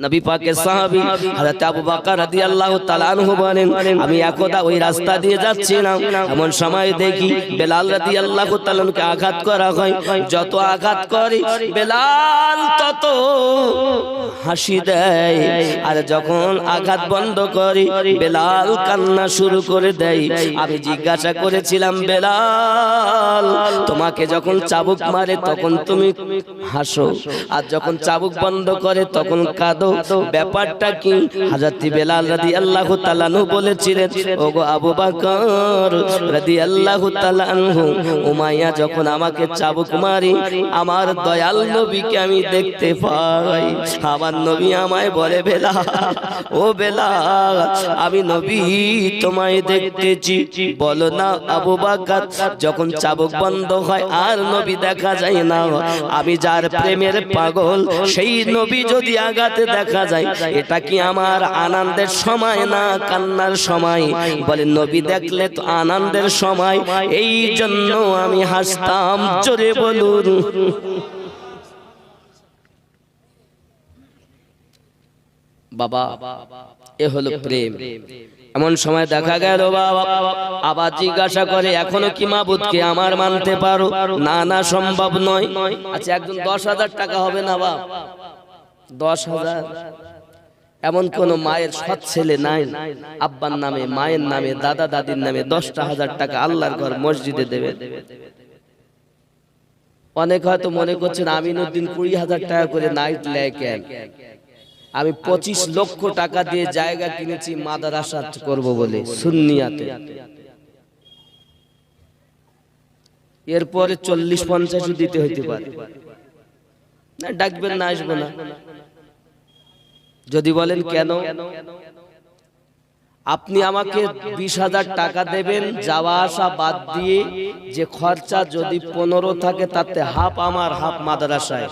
নবী পাকের সাহাবী হযরত আবু বকর রাদিয়াল্লাহু তাআলা আনহু বলেন আমি একদা ওই রাস্তা দিয়ে যাচ্ছিলাম এমন সময় দেখি বেলাল রাদিয়াল্লাহু তাআলাকে আঘাত করা হয়। যত আঘাত করে বেলাল তত হাসি দেয়। আর যখন আঘাত বন্ধ করে বেলাল কান্না শুরু করে দেয়। আমি জিজ্ঞাসা করেছিলাম বেলাল তোমাকে যখন চাবুক মারে তখন তুমি হাসো। আর যখন চাবুক বন্ধ করে তখন কাঁদো। ব্যাপারটা কি? হাজারতি বেলাল রাদি আল্লাহ তালানু বলেছিলেন ওগো আবু বাকর রাদি আল্লাহ তালানহু উমাইয়া যখন আমাকে চাবুক মারি আমার দয়াল নবীকে আমি দেখতে পাই। আমার নবী আমায় বলে বেলা ও বেলা আমি নবী তোমায় দেখতেছি। বলো না আবু বাকর যখন চাবুক বন্ধ হয় আর নবী দেখা যায় না আমি যার প্রেমের পাগল সেই নবী যদি আগাতে দেখা যায় এটা কি আমার আনন্দের সময় না কান্নার সময়? বলে নবী দেখলে তো আনন্দের সময়। এই জন্য আমি হাসতাম জোরে বলুন। বাবা এ হলো প্রেম। এমন সময় দেখা গেল বাবা। আবার জিজ্ঞাসা করে এখনও কি মাবুদকে আমার মানতে পারো? না না সম্ভব নয়। আচ্ছা একজন দশ হাজার টাকা হবে না বাপ দশ হাজার। এমন কোন মায়ের সৎ ছেলে নাই। আব্বার নামে মায়ের নামে দাদা দাদির নামে দশটা হাজার টাকা আল্লাহর ঘর মসজিদে দেবে। অনেক হয়তো মনে করছেন আমিনুদ্দিন কুড়ি হাজার টাকা করে নাইট লেয় কেন আমি পঁচিশ লক্ষ টাকা দিয়ে জায়গা কিনেছি মাদারাসা করব বলে সুন্নিয়াতে। এরপরে চল্লিশ পঞ্চাশও দিতে হইতে পারে। ডাকবেন না, আসব না। যদি বলেন কেন? আপনি আমাকে বিশ হাজার টাকা দেবেন, যাওয়া আসা বাদ দিয়ে যে খরচা যদি পনেরো থাকে, তাতে হাফ আমার, হাফ মাদ্রাসায়।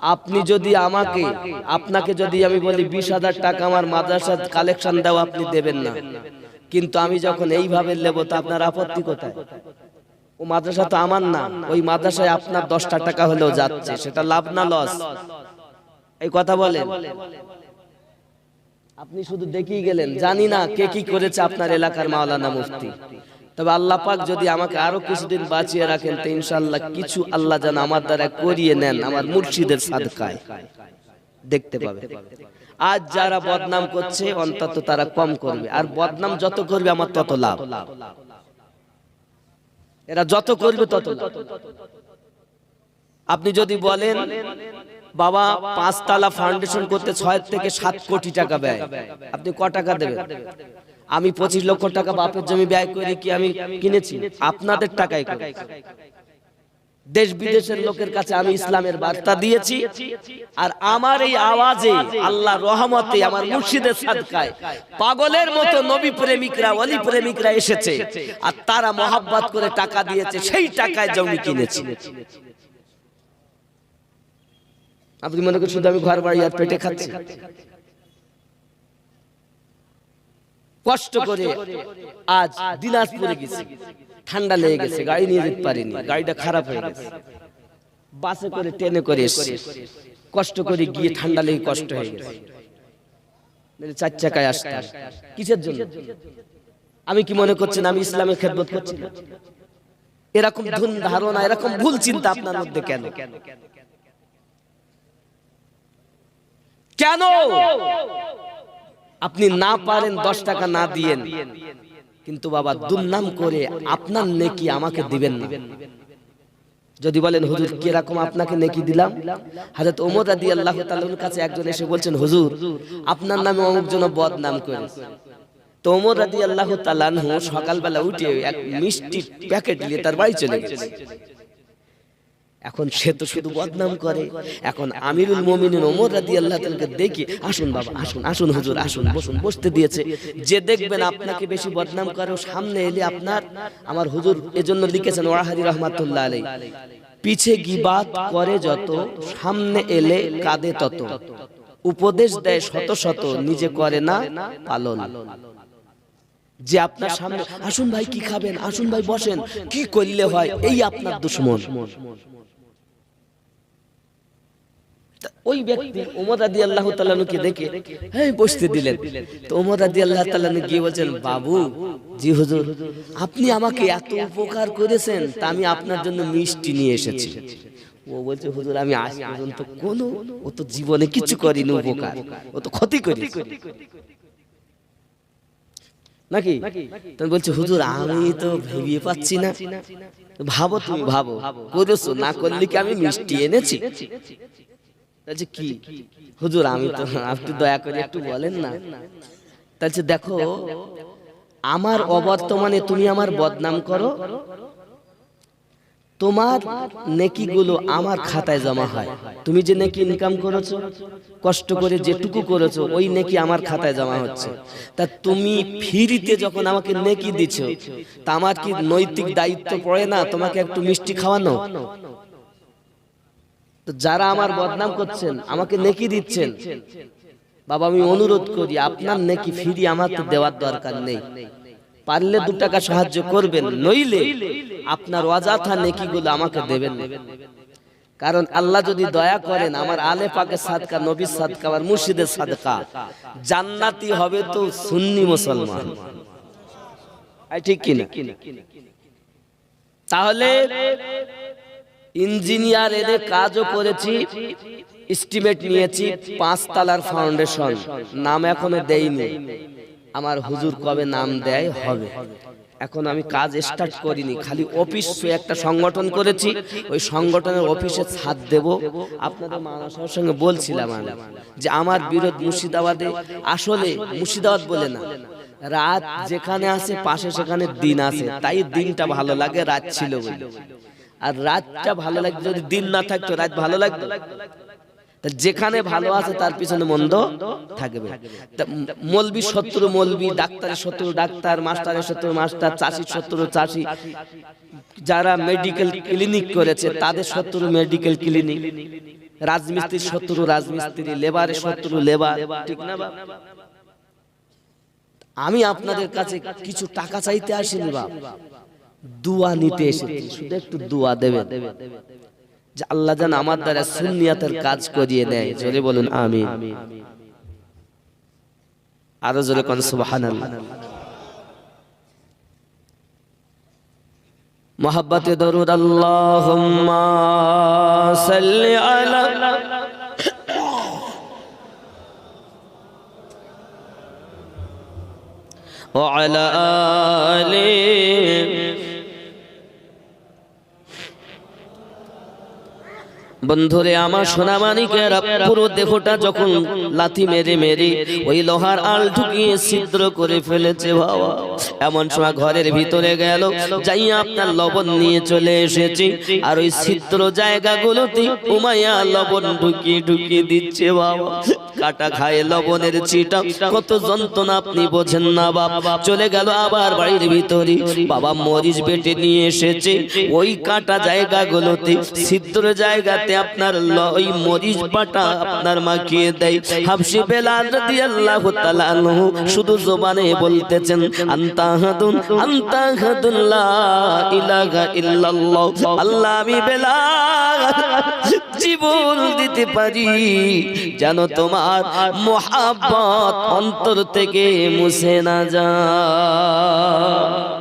আপনি যদি আমাকে, আপনাকে যদি আমি বলি বিশ হাজার টাকা আমার মাদ্রাসা কালেকশন দেওয়া আপনি দেবেন না। কিন্তু আমি যখন এইভাবে নেব, তো আপনার আপত্তি কোথায়? ও মাদ্রাসা তো আমার না, ওই মাদ্রাসায় আপনার দশটা টাকা হলেও যাচ্ছে, সেটা লাভ না লস? এই কথা বলেন। আপনি শুধু দেখিয়ে গেলেন, জানি না কে কি করেছে আপনার এলাকার মাওলানা মুফতি। তবে আল্লাহ পাক যদি আমাকে আরও কিছুদিন বাঁচিয়ে রাখেন, তো ইনশাআল্লাহ কিছু আল্লাহ যেন আমার দ্বারা করিয়ে নেন, আমার মুর্শিদের সাদকায়। দেখতে পাবে। আজ যারা বদনাম করছে, অন্তত তারা কম করবে। আর বদনাম যত করবে, আমার তত লাভ। এরা যত করবে তত আপনি যদি বলেন বাবা পাঁচতলা ফাউন্ডেশন করতে ছয় থেকে সাত কোটি টাকা ব্যয়। আপনি ক টাকা দেবেন? আমি পঁচিশ লক্ষ টাকা বাপের জমি ব্যয় করে কি আমি কিনেছি। আপনাদের টাকায় দেশ বিদেশের লোকের কাছে আমি ইসলামের বার্তা দিয়েছি। আর আমার এই আওয়াজে আল্লাহ রহমতে আমার মুর্শিদের সাদকায়। পাগলের মতো নবী প্রেমিকরা অলি প্রেমিকরা এসেছে। আর তারা মহাব্বত করে টাকা দিয়েছে। সেই টাকায় জমি কিনেছি। আপনি মনে করেন শুধু আমি ঘর বাড়ি আর পেটে খাচ্ছি? কষ্ট করে আজ দিনাজপুরে গেছি। ঠান্ডা লেগে গেছে গাড়ি নিয়ে যেতে পারিনি গাড়িটা খারাপ হয়ে গেছে। বাসে করে ট্রেনে করে এসছি। কষ্ট করে গিয়ে ঠান্ডা লেগে কষ্ট হয়ে গেছে। চার চাকায় আসতাম। কিসের জন্য? আমি কি মনে করছেন আমি ইসলামের খেদমত করছি না? এরকম ধুন ধারণা এরকম ভুল চিন্তা আপনার মধ্যে কেন? কেন? আপনি না পারেন দশ টাকা না দিয়েন। কিন্তু বাবা দুর্নাম করে আপনার নেকি আমাকে দিবেন না। যদি বলেন হুজুর কীরকম আপনাকে নেকি দিলাম? হাজরত ওমর রাদি আল্লাহ তালুর কাছে একজন এসে বলছেন হুজুর আপনার নামে অমুক জন বদনাম করে তো ওমর রাদি আল্লাহ তালানহ সকালবেলা উঠে এক মিষ্টির প্যাকেট নিয়ে তার বাড়ি চলে গেছে। এখন সে তো শুধু বদনাম করে। এখন আমিরুল মোমিনিন ওমর রাদি আল্লাহ তালকে দেখি আসুন বাবা আসুন আসুন হুজুর আসুন বসুন বসতে দিয়েছে। যে দেখবেন আপনাকে বেশি বদনাম করে সামনে এলে আপনার আমার হুজুর এজন্য লিখেছেন ওয়াহারি রহমাতুল্লাহ আলাই পিছে গিবাত করে যত সামনে এলে কাঁদে তত। উপদেশ দেয় শত শত নিজে করে না পালন। যে আপনার সামনে আসুন ভাই, কি খাবেন? আসুন ভাই, বসেন। কি করলে হয়? এই আপনার দুশ্মন। ওই ব্যক্তি ওমর রাদি আল্লাহ তালানুকে দেখে হ্যাঁ বসতে দিলেন। তো ওমর রাদি আল্লাহ তালানু গিয়ে বলছেন, বাবু, জি হুজুর, আপনি আমাকে এত উপকার করেছেন, তা আমি আপনার জন্য মিষ্টি নিয়ে এসেছি। ও বলছে, হুজুর, আমি আজ পর্যন্ত কোনো, ও তো জীবনে কিছু করিনি উপকার। ও তো ক্ষতি করি নাকি? তুমি বলছে হুজুর আমি তো ভেবে পাচ্ছি না। ভাবো তুমি ভাবো। করেছ না করলে কি আমি মিষ্টি এনেছি? বলছে কি? হুজুর আমি তো আপনি দয়া করে একটু বলেন না। তাহলে দেখো আমার অবর্তমানে তুমি আমার বদনাম করো তোমার নেকিগুলো আমার খাতায় জমা হয়। তুমি যে নেকি ইনকাম করেছ, কষ্ট করে যেটুকু করেছ, ওই নেকি আমার খাতায় জমা হচ্ছে। তা তুমি ফ্রিতে যখন আমাকে নেকি দিছ, তা আমার কি নৈতিক দায়িত্ব পড়ে না? তোমাকে একটু মিষ্টি খাওয়ানো? তো যারা আমার বদনাম করছেন, আমাকে নেকি দিচ্ছেন, বাবা আমি অনুরোধ করি, আপনার নেকি ফিরি আমার তো দেওয়ার দরকার নেই। পারলে দু টাকা সাহায্য করবেন, নইলে আপনার অযথা নেকিগুলো আমাকে দেবেন কারণ আল্লাহ যদি দয়া করেন, আমার আলে পাকে সাদকা, নবীর সাদকা আর মুর্শিদের সাদকা, জান্নাতি হবে তো সুন্নি মুসলমান। ঠিক কিনা? তাহলে ইঞ্জিনিয়ার এনে কাজও করেছি এস্টিমেট নিয়েছি পাঁচ তালার ফাউন্ডেশন নাম এখনও দেইনি। আমার হুজুর কবে নাম দেয় হবে। এখন আমি কাজ স্টার্ট করিনি খালি অফিস একটা সংগঠন করেছি ওই সংগঠনের অফিসে ছাদ দেব। আপনাদের মানসার সঙ্গে বলছিলাম আমি যে আমার বিরোধ মুর্শিদাবাদে আসলে মুর্শিদাবাদ বলে না। রাত যেখানে আছে পাশে সেখানে দিন আছে। তাই দিনটা ভালো লাগে রাত ছিল বলে। আর রাতটা ভালো লাগতো যদি দিন না থাকতো রাত ভালো লাগতো। যেখানে ভালো আছে তার পিছনে মন্দ থাকবে। মলবি শত্রু মলবি ডাক্তারের শত্রু ডাক্তার মাস্টারের শত্রু মাস্টার চাষির শত্রু চাষি। যারা মেডিকেল ক্লিনিক করেছে তাদের শত্রু মেডিকেল ক্লিনিক রাজমিস্ত্রির শত্রু রাজমিস্ত্রি লেবারের শত্রু লেবার ঠিক না আমি আপনাদের কাছে কিছু টাকা চাইতে আসিনি বাপ। দুয়া নিতে এসেছি। শুধু একটু দুয়া দেবেন। যে আল্লাহ যেন আমার দ্বারা সুন্নিয়াতের কাজ করিয়ে নেয় জোরে বলুন আমি আরো জোরে কোন সুবহানাল্লাহ মোহাব্বতে দরুদ আল্লাহুম্মা সাল্লি আলা وعلى آله বন্ধুরে, আমার সোনা মানিকের পুরো দেহটা যখন লাথি মেরে মেরে ওই লোহার আল ঢুকিয়ে ছিদ্র করে ফেলেছে বাবা। এমন সময় ঘরের ভিতরে গেল, যাই আপনার লবণ নিয়ে চলে এসেছি। আর ওই ছিদ্র জায়গাগুলোতে উমাইয়া লবণ ঢুকিয়ে ঢুকিয়ে দিচ্ছে বাবা। কাটা খায় লবণের চিটা, কত যন্ত্রণা আপনি বোঝেন না বাবা চলে গেল আবার বাড়ির ভিতরে। বাবা মরিচ বেটে নিয়ে এসেছে। ওই কাটা জায়গাগুলোতে, ছিদ্র জায়গাতে আপনার ওই মরিচ বাটা আপনার মাখিয়ে দেয়। হাফসি বেলাল রাদিয়াল্লাহু তাআলা আনহু শুধু জবানে বলতেছেন, আনতা হাদুন আনতা হাদুন লা ইলাহা ইল্লাল্লাহ। আল্লাহ আমি বেলাল। জীবন দিতে পারি। যেন তোমার মোহাব্বত অন্তর থেকে মুছে না যায়।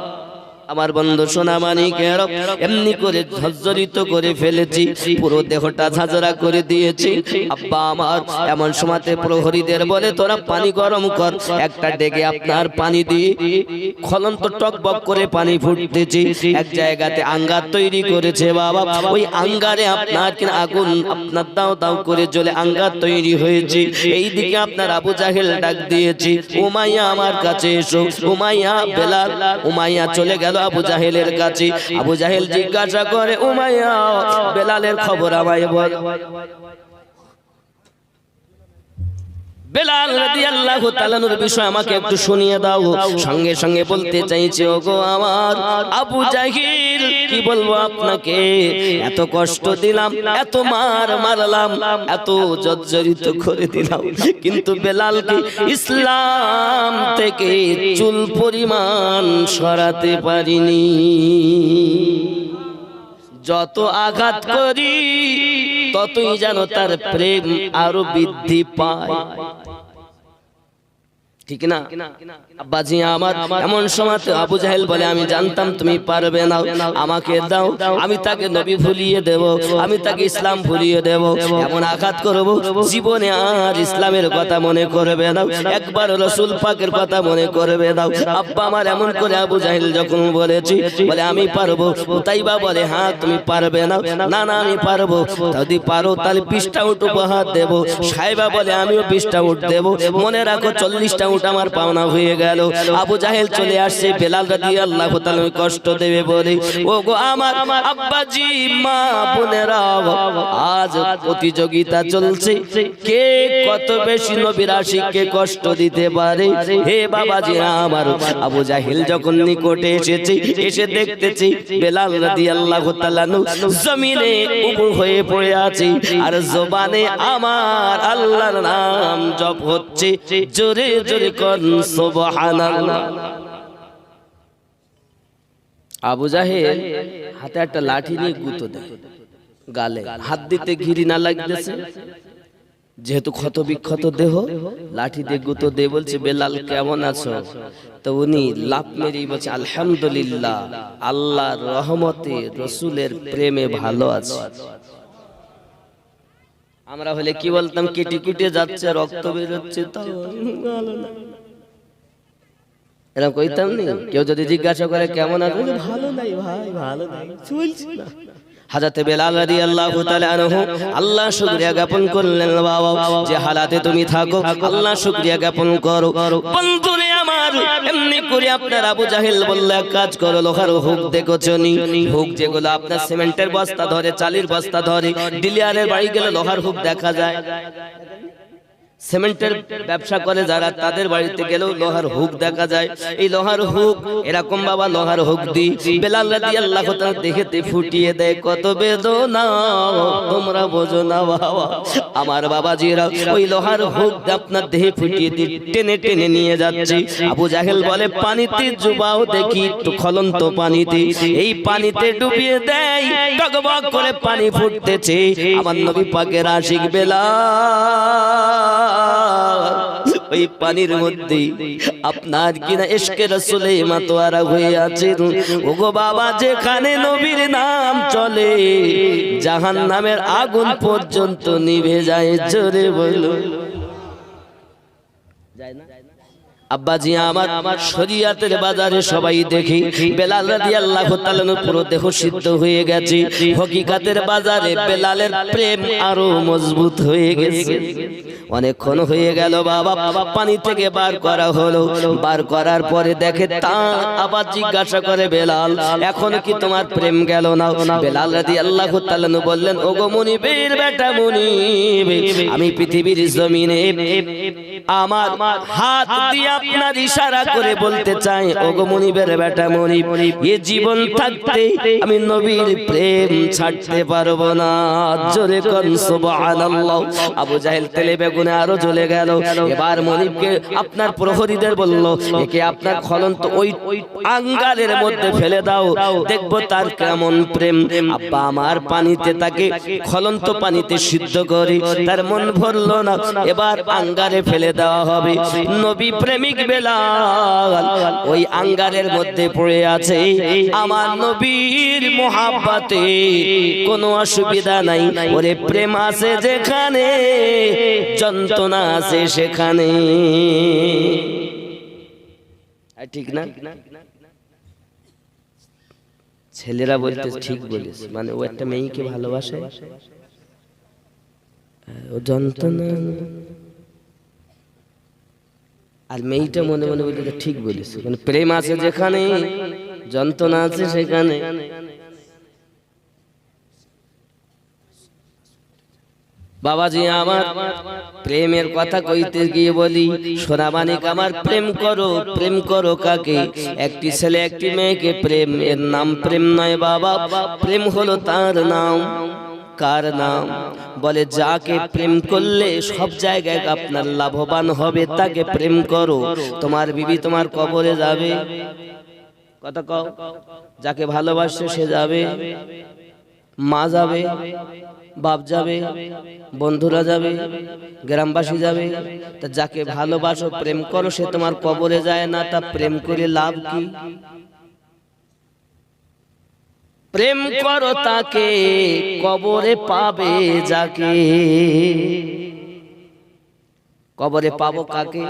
আমার বন্ধু সোনামানিকের এমনি করে ঝরঝরিত করে ফেলেছি। পুরো দেহটা ঝাঁঝরা করে দিয়েছি। আব্বা আমার, এমন সময়তে প্রহরীদের বলে, তোরা পানি গরম কর, একটা ডেকে আপনার পানি দিয়ে খলন্ত টকবক করে পানি ফুটতেছি। এক জায়গাতে আঙ্গার তৈরি করেছে বাবা। ওই আঙ্গারে আপনার কিনা আগুন আপনার দাও দাও করে জ্বলে আঙ্গার তৈরি হয়েছে। এই দিকে আপনার আবু জাহেল ডাক দিয়েছি, উমাইয়া আমার কাছে এসো, উমাইয়া বেলাল, উমাইয়া চলে গেল আবু জাহেলের কাছে। আবু জাহেল জিজ্ঞাসা করে উমাইয়া বেলালের খবর আমায় বল। বেলাল রাদিয়াল্লাহু তাআলার বিষয় আমাকে একটু শুনিয়ে দাও। সঙ্গে সঙ্গে বলতে চাইছে ওগো আমার আবু জাহিল কি বলব আপনাকে? এত কষ্ট দিলাম এত মার মারলাম এত জর্জরিত করে দিলাম। কিন্তু বেলালকে ইসলাম থেকে চুল পরিমাণ সরাতে পারিনি। যত আঘাত করি ততই যেন তার প্রেম আরও বৃদ্ধি পায়। ঠিক না? আব্বাজি আমার, এমন সময় আবু জাহেল বলে, আমি জানতাম তুমি পারবে না, আমাকে দাও, আমি তাকে নবী ভুলিয়ে দেব, আমি তাকে ইসলাম ভুলিয়ে দেব, এমন আঘাত করব, জীবনে আর ইসলামের কথা মনে করবে না, একবার রসুল পাকের কথা মনে করবে না। আব্বা আমার এমন করে আবু জাহেল যখন বলেছি, বলে, আমি পারব। তাইবা বলে হ্যাঁ তুমি পারবে না। না না, আমি পারব। যদি পারো, তাহলে বিশটা উঠ, উপহার দেবো। সাহেবা বলে, আমিও বিশটা উঠ দেবো। মনে রাখো, চল্লিশটা উঠ আমার পাওনা হয়ে গেল। আবু জাহেল চলে আসছে, বেলাল রাদি আল্লাহ কষ্ট দেবে বলে। ও গো আমার আব্বাজি, মা বোনেরা, আজ প্রতিযোগিতা চলছে। কে কত বেশি নবীর আশিককে কষ্ট দিতে পারে? হে বাবাজি আমার, আবু জাহিল যখন নিকটে এসেছে, এসে দেখতেছি বেলাল রাদি আল্লাহ জমিনে উপর হয়ে পড়ে আছে। আর জবানে আমার আল্লাহর নাম জপ হচ্ছে। জোরে জোরে সুবহানাল্লাহ। আবু হাতে একটা লাঠি নিয়ে দেয়, গালে হাত দিতে ঘিরি না লাগতেছে। যেহেতু ক্ষত বিক্ষত দেহ, লাঠি দিয়ে গুঁতো দিয়ে বলছে, বেলাল, কেমন আছো? তো উনি লাভ মেরেই বলছে, আলহামদুলিল্লাহ, আল্লাহর রহমতে রসুলের প্রেমে ভালো আছে। আমরা হলে কি বলতাম, কেটে কুটে যাচ্ছে, রক্ত বেরোচ্ছে এরকম কইতাম নি? কেউ যদি জিজ্ঞাসা করে, কেমন আছে? ভালো নাই ভাই, ভালো নাই। চলছে না। আল্লাহ শুকরিয়া জ্ঞাপন করলেন, বাবা, যে হালাতে তুমি থাকো, আল্লাহ শুকরিয়া জ্ঞাপন করো। বন্ধুরে আমার। এমনি করে আপনার আবু জাহেল বললে কাজ করো, লোহার হুক দেখো চনি। হুক যেগুলো আপনার সিমেন্টের বস্তা ধরে, চালির বস্তা ধরে ডিলিয়ারের বাড়ি গেলে লোহার হুক দেখা যায়। সিমেন্টের ব্যবসা করে যারা তাদের বাড়িতে গেলেও লোহার হুক দেখা যায়। এই লোহার হুক, এরকম বাবা লোহার হুক দি। বেলাল তাআলা দেখেতে ফুটিয়ে দেয়, কত বেদনা, তোমরা বোঝো না বাবা। আমার বাবাজিরা, ওই লোহার হুক আপনার দেহে ফুটিয়ে দিয়ে টেনে টেনে নিয়ে যাচ্ছে। আবু জাহেল বলে, পানিতে জুবাও দেখি, একটু খলন্ত পানিতে। এই পানিতে ডুবিয়ে দেয় টকবক করে পানি ফুটতেছে। আমার নবী পাকের আশিক বেলাল ওই পানির মধ্যে আপনার কিনা এসকে রসুলে মাতোয়ারা হয়ে আছে। ওগো বাবা, যেখানে নবীর নাম চলে জাহান নামের আগুন পর্যন্ত নিভে যায়, জোরে বলো। আব্বাজি আমার আমার শরিয়াতের বাজারে সবাই দেখি। বেলাল রাদিয়াল্লাহু তাআলা পুরো দেহ সিদ্ধ হয়ে গেছে। হকিকাতের বাজারে বেলালের প্রেম আরও মজবুত হয়ে গেছে। অনেকক্ষণ হয়ে গেল বাবা পানি থেকে বার করা হলো। বার করার পরে দেখে তা আবার জিজ্ঞাসা করে বেলাল এখন কি তোমার প্রেম গেল না? বেলাল রাদিয়াল্লাহু তাআলা বললেন ওগো মুনিবের বেটা মুনিব আমি পৃথিবীর জমিনে আমার হাত দিয়ে আপনার ইশারা করে বলতে চাই, ওগো মনিবের বেটা মনিব, এ জীবন থাকতে আমি নবীর প্রেম ছাড়তে পারব না। জোরে কোন, সুবহানাল্লাহ। আবু জাহেল তেলে বেগুনে আরও জ্বলে গেল। এবার মনিবকে আপনার প্রহরীদের বলল, একে আপনার খলন্ত ওই আঙ্গারের মধ্যে ফেলে দাও। দেখব তার কেমন প্রেম। আব্বা আমার পানিতে তাকে খলন্ত পানিতে সিদ্ধ করি, তার মন ভরলো না। এবার আঙ্গারে ফেলে দেওয়া হবে। নবী প্রেমিক বেলাল, ওই আঙ্গারের মধ্যে পড়ে আছে আমার নবীর মোহাব্বতে। কোনো অসুবিধা নাই, ওরে প্রেম আছে যেখানে, যন্ত্রণা আছে সেখানে। ঠিক না? ছেলেরা বলতে ঠিক বলিস মানে ও একটা মেয়েকে ভালোবাসে? ও যন্ত্রণা আর মেয়েটা মনে মনে বলি ঠিক বলিস মানে প্রেম আছে যেখানে, যন্ত্রণা আছে সেখানে। বাবাজি, আমার প্রেমের কথা কইতে গিয়ে বলি, সোনামানিক, আমার প্রেম করো প্রেম করো কাকে? একটি ছেলে, একটি মেয়েকে প্রেম, এর নাম প্রেম নয় বাবা, প্রেম হলো তার নাম। কার নাম? বলে, যাকে প্রেম করলে সব জায়গায় আপনার লাভবান হবে, তাকে প্রেম করো। তোমার বিবি তোমার কবরে যাবে। কথা কও। যাকে ভালোবাসছে সে যাবে। মা যাবে, বাপ যাবে, বন্ধুরা যাবে, গ্রামবাসী যাবে। তা যাকে ভালোবাসো, প্রেম করো, সে তোমার কবরে যায় না। তা প্রেম করে লাভ কি? প্রেম করো তাকে কবরে পাবে যাকে। কবরে পাবো কাকে?